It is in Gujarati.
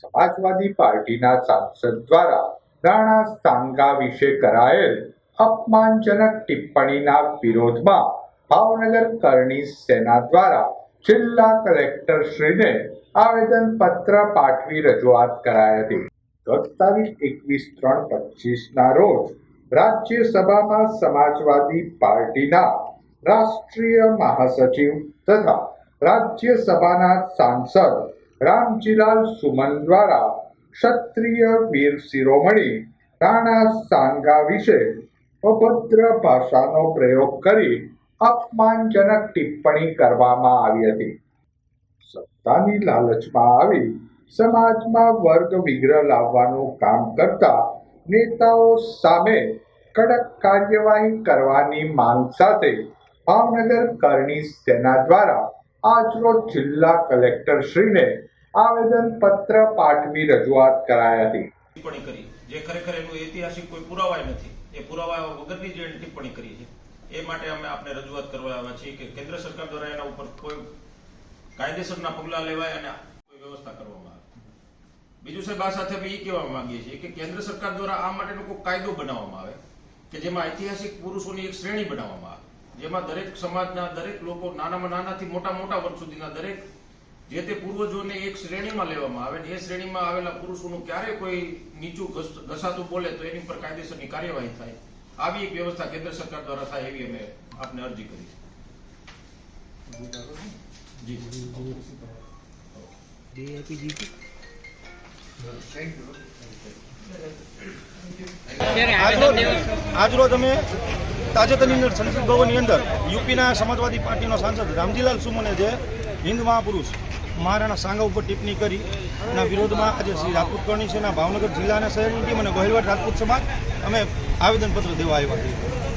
સમાજવાદી પાર્ટીના સાંસદ દ્વારા રાણા સાંગા વિશે કરાયેલ અપમાનજનક ટિપ્પણીના વિરોધમાં ભાવનગર કરણી સેના દ્વારા જિલ્લા કલેક્ટર શ્રીને આવેદનપત્ર પાઠવી રજૂઆત કરાઈ હતી. ગત તારીખ એકવીસ ત્રણ પચીસના રોજ રાજ્યસભામાં સમાજવાદી પાર્ટીના રાષ્ટ્રીય મહાસચિવ તથા રાજ્યસભાના સાંસદ રામજીલાલ સુમન દ્વારા ક્ષત્રિય વીર શિરોમણી રાણા સાંગા વિશે અભદ્ર ભાષાનો પ્રયોગ કરી અપમાનજનક ટિપ્પણી કરવામાં આવી હતી. સત્તાની લાલચમાં આવી સમાજમાં વર્ગ વિગ્રહ લાવવાનું કામ કરતા નેતાઓ સામે કડક કાર્યવાહી કરવાની માંગ સાથે ભાવનગર કરણી સેના દ્વારા આજરોજ જિલ્લા કલેક્ટર શ્રીને આવેદનપત્ર પાઠવી રજૂઆત કરાઈ હતી. ટિપ્પણી કરી. જે ખરેખર એનું ઐતિહાસિક કોઈ પુરાવા નથી. એ પુરાવા વગરની જે ટિપ્પણી કરી છે. એ માટે અમે આપને રજૂઆત કરવા આવ્યા છીએ કે કેન્દ્ર સરકાર દ્વારા એના ઉપર કોઈ કાયદેસરના પગલાં લેવાય અને કોઈ વ્યવસ્થા કરવામાં આવે. બીજું સાહેબ આ સાથે એ કહેવા માંગીએ છીએ કે કેન્દ્ર સરકાર દ્વારા આ માટેનો કોઈ કાયદો બનાવવામાં આવે કે જેમાં ઐતિહાસિક પુરુષોની એક શ્રેણી બનાવવામાં આવે. જેમાં દરેક સમાજના દરેક લોકો નાનામાં નાનાથી મોટા મોટા વર્ગ સુધીના દરેક જે તે પૂર્વજોને એક શ્રેણીમાં લેવામાં આવે ને એ શ્રેણીમાં આવેલા પુરુષોનું ક્યારે કોઈ નીચું ઘસાતું બોલે તો એની પર કાયદેસરની કાર્યવાહી થાય. આવી એક વ્યવસ્થા કેન્દ્ર સરકાર દ્વારા થાય એવી અમે આપને અરજી કરી આજરોજ અમે તાજેતરની અંદર સંસદ ભવનની અંદર યુપીના સમાજવાદી પાર્ટીનો સાંસદ રામજીલાલ સુમને જે હિન્દ મહાપુરુષ મહારાણા સાંગા ઉપર ટિપ્પણી કરી એના વિરોધમાં આજે શ્રી રાજપૂત કરણી છે ભાવનગર જિલ્લાના શહેરની ટીમ અને ગોહિલવાડ રાજપૂત સમાજ અમે આવેદનપત્ર દેવા આવ્યા છીએ.